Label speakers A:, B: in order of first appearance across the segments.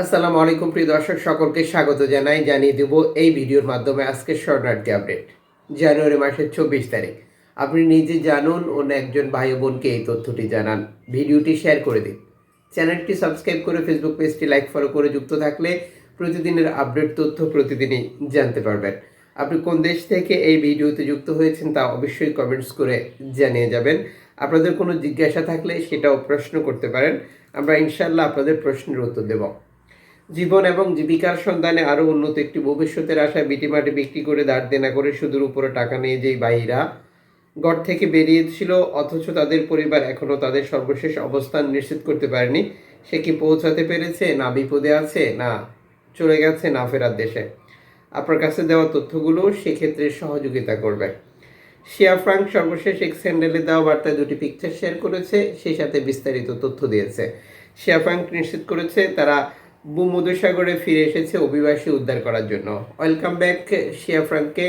A: আসসালামু আলাইকুম, প্রিয় দর্শক, সকলকে স্বাগত জানাই, জানিয়ে দেব এই ভিডিওর মাধ্যমে আজকে শরণার্থী আপডেট, জানুয়ারি মাসের চব্বিশ তারিখ। আপনি নিজে জানুন, অন্য একজন ভাই বোনকে এই তথ্যটি জানান। ভিডিওটি শেয়ার করে দিন। চ্যানেলটি সাবস্ক্রাইব করে ফেসবুক পেজটি লাইক, ফলো করে যুক্ত থাকলে প্রতিদিনের আপডেট তথ্য প্রতিদিনই জানতে পারবেন। আপনি কোন দেশ থেকে এই ভিডিওতে যুক্ত হয়েছেন তা অবশ্যই কমেন্টস করে জানিয়ে যাবেন। আপনাদের কোনো জিজ্ঞাসা থাকলে সেটাও প্রশ্ন করতে পারেন। আমরা ইনশাল্লাহ আপনাদের প্রশ্নের উত্তর দেব। জীবন এবং জীবিকার সন্ধানে আরও উন্নত একটি ভবিষ্যতের আশায় বিটিমাটি বিক্রি করে দাঁড় দেনা করে সুদূর উপরে টাকা নিয়ে যেই বাইরা ঘর থেকে বেরিয়েছিল, অথচ তাদের পরিবার এখনও তাদের সর্বশেষ অবস্থান নিশ্চিত করতে পারেনি। সে কি পৌঁছাতে পেরেছে? না বিপদে আছে? না চলে গেছে? না ফেরার দেশে? আপনার কাছে দেওয়া তথ্যগুলো সেক্ষেত্রে সহযোগিতা করবে। শিয়া ফ্রাঙ্ক সর্বশেষ এক স্যান্ডেলে দেওয়া বার্তায় দুটি পিকচার শেয়ার করেছে, সেই সাথে বিস্তারিত তথ্য দিয়েছে। শিয়া ফ্রাঙ্ক নিশ্চিত করেছে, তারা ভূমধ্যসাগরে ফিরে এসেছে অভিবাসী উদ্ধার করার জন্য। ওয়েলকাম ব্যাক শিয়া ফ্রাঙ্ককে।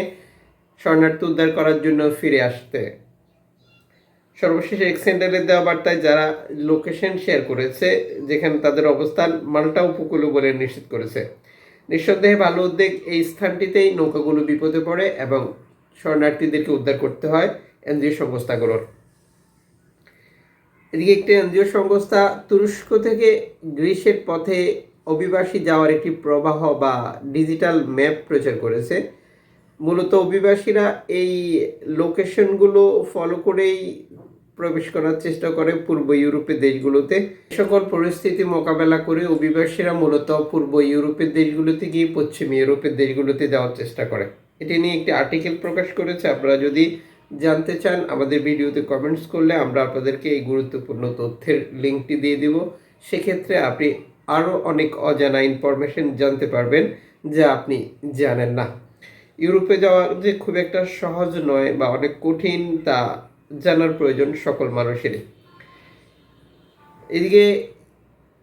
A: শরণার্থী উদ্ধার করার জন্য ফিরে আসতে। সর্বশেষ এক্সেন্ডারের দেওয়া বার্তায় যারা লোকেশন শেয়ার করেছে, যেখানে তাদের অবস্থান মাল্টা উপকূল বলে নিশ্চিত করেছে। নিঃসন্দেহে ভালো উদ্যোগ এই স্থানটিতেই নৌকাগুলো বিপদে পড়ে এবং শরণার্থীদেরকে উদ্ধার করতে হয় এনজিও সংস্থাগুলোর। এদিকে একটি এনজিও সংস্থা তুরস্ক থেকে গ্রিসের পথে অভিবাসী যাওয়ার একটি প্রবাহ বা ডিজিটাল ম্যাপ প্রচার করেছে। মূলত অভিবাসীরা এই লোকেশনগুলো ফলো করেই প্রবেশ করার চেষ্টা করে পূর্ব ইউরোপের দেশগুলোতে। সকল পরিস্থিতি মোকাবেলা করে অভিবাসীরা মূলত পূর্ব ইউরোপের দেশগুলোতে গিয়ে পশ্চিম ইউরোপের দেশগুলোতে যাওয়ার চেষ্টা করে। এটি নিয়ে একটি আর্টিকেল প্রকাশ করেছে। আপনারা যদি জানতে চান আমাদের ভিডিওতে কমেন্টস করলে আমরা আপনাদেরকে এই গুরুত্বপূর্ণ তথ্যের লিঙ্কটি দিয়ে দিব। সেক্ষেত্রে আপনি আরও অনেক অজানা ইনফরমেশন জানতে পারবেন যা আপনি জানেন না। ইউরোপে যাওয়া যে খুব একটা সহজ নয় বা অনেক কঠিন তা জানার প্রয়োজন সকল মানুষেরই। এদিকে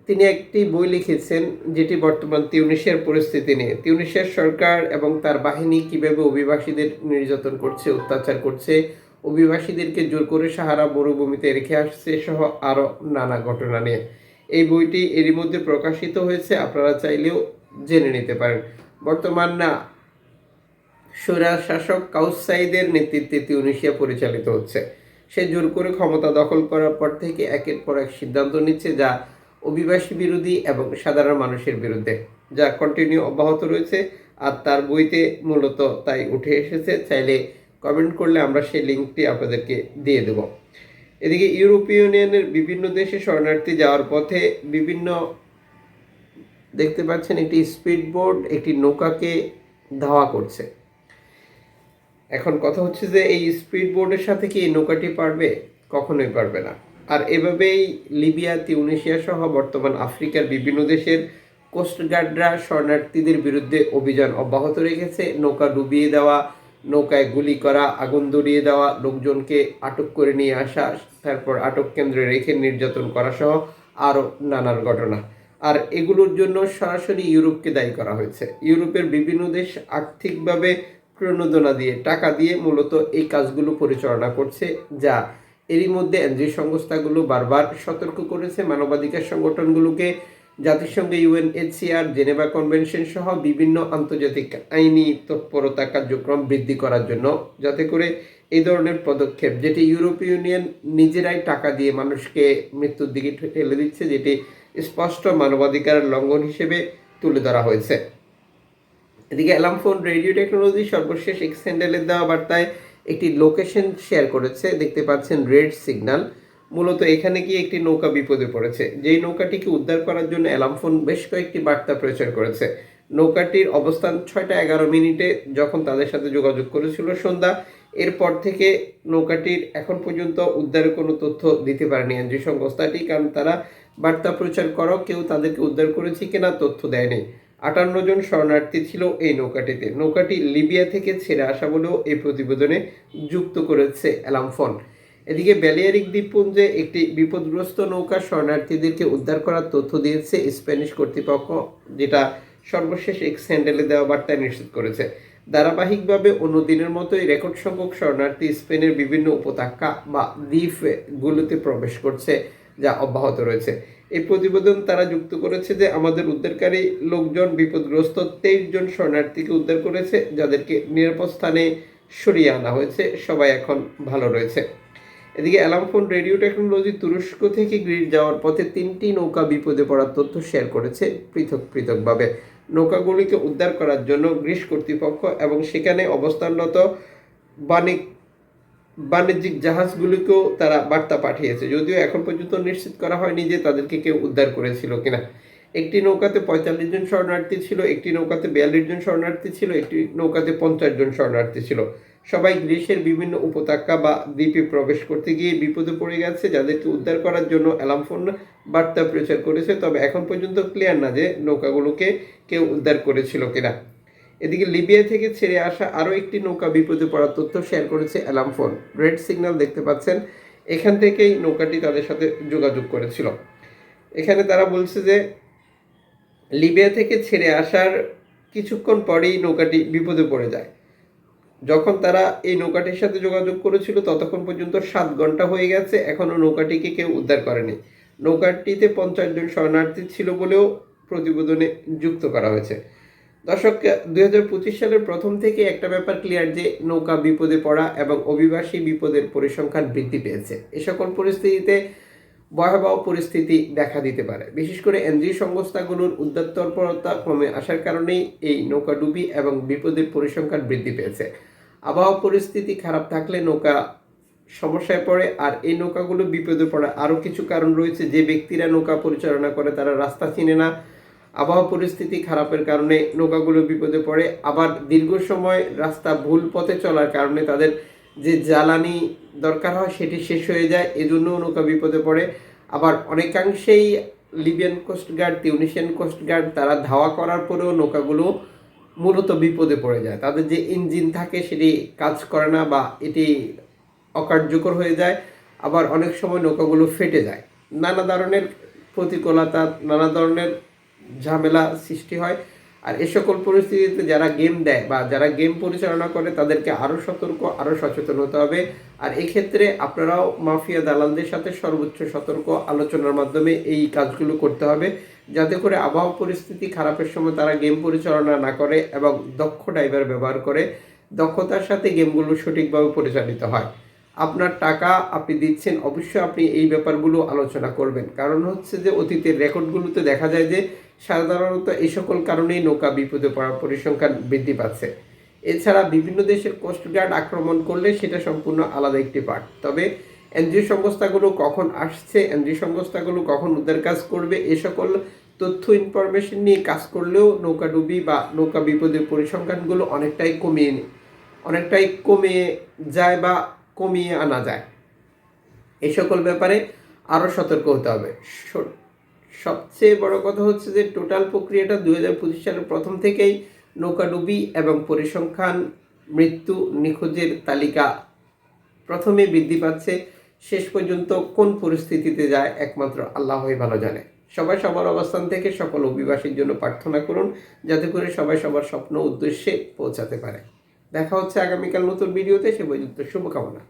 A: তিনি একটি বই লিখেছেন যেটি বর্তমান তিউনিশিয়ার পরিস্থিতি নিয়ে। তিউনিশিয়ার সরকার এবং তার বাহিনী কীভাবে অভিবাসীদের নির্যাতন করছে, অত্যাচার করছে, অভিবাসীদেরকে জোর করে সাহারা মরুভূমিতে রেখে আসছে সহ আরও নানা ঘটনা নিয়ে। এই বইটি এরই মধ্যে প্রকাশিত হয়েছে, আপনারা চাইলেও জেনে নিতে পারেন। বর্তমান না স্বৈরা শাসক কাউসাইদের নেতৃত্বে তিউনিশিয়া পরিচালিত হচ্ছে। সে জোর করে ক্ষমতা দখল করার পর থেকে একের পর এক সিদ্ধান্ত নিচ্ছে যা অভিবাসী বিরোধী এবং সাধারণ মানুষের বিরুদ্ধে, যা কন্টিনিউ অব্যাহত রয়েছে আর তার বইতে মূলত তাই উঠে এসেছে। চাইলে কমেন্ট করলে আমরা সেই লিঙ্কটি আপনাদেরকে দিয়ে দেব। এদিকে ইউরোপীয় ইউনিয়নের বিভিন্ন দেশে শরণার্থী যাওয়ার পথে বিভিন্ন দেখতে পাচ্ছেন একটি স্পিড বোর্ড একটি নৌকাকে ধাওয়া করছে। এখন কথা হচ্ছে যে এই স্পিড বোর্ডের সাথে কি এই নৌকাটি পারবে? কখনোই পারবে না। আর এভাবেই লিবিয়া, তিউনিশিয়া সহ বর্তমান আফ্রিকার বিভিন্ন দেশের কোস্টগার্ডরা শরণার্থীদের বিরুদ্ধে অভিযান অব্যাহত রেখেছে। নৌকা ডুবিয়ে দেওয়া নৌকায় গুলি করা, আগুন ধরিয়ে দেওয়া, লোকজনকে আটক করে নিয়ে আসা, তারপর আটক কেন্দ্রে রেখে নির্যাতন করা সহ আরও নানান ঘটনা। আর এগুলোর জন্য সরাসরি ইউরোপকে দায়ী করা হয়েছে। ইউরোপের বিভিন্ন দেশ আর্থিকভাবে প্রণোদনা দিয়ে টাকা দিয়ে মূলত এই কাজগুলো পরিচালনা করছে, যা এরই মধ্যে এনজিও সংস্থাগুলো বারবার সতর্ক করেছে মানবাধিকার সংগঠনগুলোকে। জাতিসংঘে ইউএনএইচসিআর, জেনেভা কনভেনশন সহ বিভিন্ন আন্তর্জাতিক আইনি তৎপরতা কার্যক্রম বৃদ্ধি করার জন্য, যাতে করে এই ধরনের পদক্ষেপ, যেটি ইউরোপীয় ইউনিয়ন নিজেরাই টাকা দিয়ে মানুষকে মৃত্যুর দিকে ঠেলে দিচ্ছে, যেটি স্পষ্ট মানবাধিকার লঙ্ঘন হিসেবে তুলে ধরা হয়েছে। এদিকে অ্যালামফোন রেডিও টেকনোলজি, সর্বশেষ এক্সেন্ডেলের দেওয়া বার্তায় একটি লোকেশন শেয়ার করেছে, দেখতে পাচ্ছেন রেড সিগন্যাল। মূলত এখানে গিয়ে একটি নৌকা বিপদে পড়েছে। যেই নৌকাটিকে উদ্ধার করার জন্য অ্যালামফোন বেশ কয়েকটি বার্তা প্রচার করেছে। নৌকাটির অবস্থান ছয়টা এগারো মিনিটে যখন তাদের সাথে যোগাযোগ করেছিল সন্ধ্যা, এরপর থেকে নৌকাটির এখন পর্যন্ত উদ্ধারের কোনো তথ্য দিতে পারেনি এনজি সংস্থাটি, কারণ তারা বার্তা প্রচার করাও কেউ তাদেরকে উদ্ধার করেছে কিনা তথ্য দেয়নি। আটান্ন জন শরণার্থী ছিল এই নৌকাটিতে। নৌকাটি লিবিয়া থেকে ছেড়ে আসা বলেও এই প্রতিবেদনে যুক্ত করেছে অ্যালামফোন এদিকে ব্যালিয়ারিক দ্বীপপুঞ্জে একটি বিপদগ্রস্ত নৌকা শরণার্থীদেরকে উদ্ধার করার তথ্য দিয়েছে স্প্যানিশ কর্তৃপক্ষ, যেটা সর্বশেষ এক স্যান্ডেলে দেওয়া বার্তায় নিশ্চিত করেছে। ধারাবাহিকভাবে অন্য দিনের মতোই রেকর্ড সংখ্যক শরণার্থী স্পেনের বিভিন্ন উপত্যকা বা দ্বীপগুলোতে প্রবেশ করছে, যা অব্যাহত রয়েছে। এই প্রতিবেদন তারা যুক্ত করেছে যে আমাদের উদ্ধারকারী লোকজন বিপদগ্রস্ত তেইশ জন শরণার্থীকে উদ্ধার করেছে, যাদেরকে নিরাপদ স্থানে সরিয়ে আনা হয়েছে। সবাই এখন ভালো রয়েছে। এদিকে অ্যালামফোন রেডিও টেকনোলজি তুরস্ক থেকে গ্রিস যাওয়ার পথে তিনটি নৌকা বিপদে পড়ার তথ্য শেয়ার করেছে পৃথক পৃথকভাবে। নৌকাগুলিকে উদ্ধার করার জন্য গ্রিস কর্তৃপক্ষ এবং সেখানে অবস্থানরত বাণিক বাণিজ্যিক জাহাজগুলিকেও তারা বার্তা পাঠিয়েছে। যদিও এখন পর্যন্ত নিশ্চিত করা হয়নি যে তাদেরকে কেউ উদ্ধার করেছিল কিনা। একটি নৌকাতে পঁয়তাল্লিশ জন শরণার্থী ছিল, একটি নৌকাতে বিয়াল্লিশ জন শরণার্থী ছিল, একটি নৌকাতে পঞ্চাশ জন শরণার্থী ছিল। সবাই গ্রীসের বিভিন্ন উপত্যকা বা দ্বীপে প্রবেশ করতে গিয়ে বিপদে পড়ে গেছে, যাদেরকে উদ্ধার করার জন্য অ্যালামফোন বার্তা প্রচার করেছে। তবে এখন পর্যন্ত ক্লিয়ার না যে নৌকাগুলোকে কেউ উদ্ধার করেছিল কিনা। এদিকে লিবিয়া থেকে ছেড়ে আসা আরও একটি নৌকা বিপদে পড়ার তথ্য শেয়ার করেছে অ্যালামফোন রেড সিগন্যাল দেখতে পাচ্ছেন, এখান থেকেই নৌকাটি তাদের সাথে যোগাযোগ করেছিল। এখানে তারা বলছে যে লিবিয়া থেকে ছেড়ে আসার কিছুক্ষণ পরেই নৌকাটি বিপদে পড়ে যায়। যখন তারা এই নৌকাটির সাথে যোগাযোগ করেছিল, ততক্ষণ পর্যন্ত সাত ঘণ্টা হয়ে গেছে। এখনও নৌকাটিকে কেউ উদ্ধার করেনি। নৌকাটিতে পঞ্চাশ জন শরণার্থী ছিল বলেও প্রতিবেদনে যুক্ত করা হয়েছে। দর্শক, দুই হাজার পঁচিশ সালের প্রথম থেকে একটা ব্যাপার ক্লিয়ার যে, নৌকা বিপদে পড়া এবং অভিবাসী বিপদের পরিসংখ্যান বৃদ্ধি পেয়েছে। এ সকল পরিস্থিতিতে ভয়াবহ পরিস্থিতি দেখা দিতে পারে। বিশেষ করে এনজিও সংস্থাগুলোর উদ্যোগ তৎপরতা কমে আসার কারণেই এই নৌকা ডুবি এবং বিপদের পরিসংখ্যান বৃদ্ধি পেয়েছে। আবহাওয়া পরিস্থিতি খারাপ থাকলে নৌকা সমস্যায় পড়ে আর এই নৌকাগুলো বিপদে পড়ে আরও কিছু কারণ রয়েছে যে ব্যক্তিরা নৌকা পরিচালনা করে তারা রাস্তা চিনে না। আবহাওয়া পরিস্থিতি খারাপের কারণে নৌকাগুলো বিপদে পড়ে। আবার দীর্ঘ সময় রাস্তা ভুল পথে চলার কারণে তাদের যে জ্বালানি দরকার হয় সেটি শেষ হয়ে যায় এজন্যও নৌকা বিপদে পড়ে। আবার অনেকাংশেই লিবিয়ান কোস্টগার্ড তিউনিশিয়ান কোস্টগার্ড তারা ধাওয়া করার পরেও নৌকাগুলো মূলত বিপদে পড়ে যায়। তাদের যে ইঞ্জিন থাকে সেটি কাজ করে না বা এটি অকার্যকর হয়ে যায়। আবার অনেক সময় নৌকাগুলো ফেটে যায়। নানা ধরনের প্রতিকূলতা, নানা ধরনের ঝামেলা সৃষ্টি হয়। আর এ সকল পরিস্থিতিতে যারা গেম দেয় বা যারা গেম পরিচালনা করে, তাদেরকে আরও সতর্ক আরও সচেতন হতে হবে। আর এক্ষেত্রে আপনারাও মাফিয়া দালালদের সাথে সর্বোচ্চ সতর্ক আলোচনার মাধ্যমে এই কাজগুলো করতে হবে। যাতে করে আবহাওয়া পরিস্থিতি খারাপের সময় তারা গেম পরিচালনা না করে এবং দক্ষ ড্রাইভার ব্যবহার করে, দক্ষতার সাথে গেমগুলো সঠিকভাবে পরিচালিত হয়। আপনার টাকা আপনি দিচ্ছেন, অবশ্যই আপনি এই ব্যাপারগুলো আলোচনা করবেন। কারণ হচ্ছে যে অতীতের রেকর্ডগুলোতে দেখা যায় যে সাধারণত এই সকল কারণেই নৌকা বিপদে পড়ার পরিসংখ্যান বৃদ্ধি পাচ্ছে। এছাড়া বিভিন্ন দেশের কোস্টগার্ড আক্রমণ করলে সেটা সম্পূর্ণ আলাদা একটি পার্ট তবে এনজিও সংস্থাগুলো কখন আসছে, এনজিও সংস্থাগুলো কখন উদ্ধার কাজ করবে, এ সকল তথ্য ইনফরমেশন নিয়ে কাজ করলেও নৌকা ডুবি বা নৌকা বিপদের পরিসংখ্যানগুলো অনেকটাই কমিয়ে অনেকটাই কমে যায় বা কমিয়ে আনা যায়। এ সকল ব্যাপারে আরও সতর্ক হতে হবে। সবচেয়ে বড় কথা হচ্ছে যে টোটাল প্রক্রিয়াটা দু হাজার পঁচিশ সালের প্রথম থেকেই নৌকাডুবি এবং পরিসংখ্যান মৃত্যু নিখোঁজের তালিকা প্রথমে বৃদ্ধি পাচ্ছে। শেষ পর্যন্ত কোন পরিস্থিতিতে যায় একমাত্র আল্লাহই ভালো জানে। সবাই সবার অবস্থান থেকে সকল অভিবাসীর জন্য প্রার্থনা করুন, যাতে করে সবাই সবার স্বপ্ন উদ্দেশ্যে পৌঁছাতে পারে। দেখা হচ্ছে আগামীকাল নতুন ভিডিওতে, সে পর্যন্ত শুভকামনা।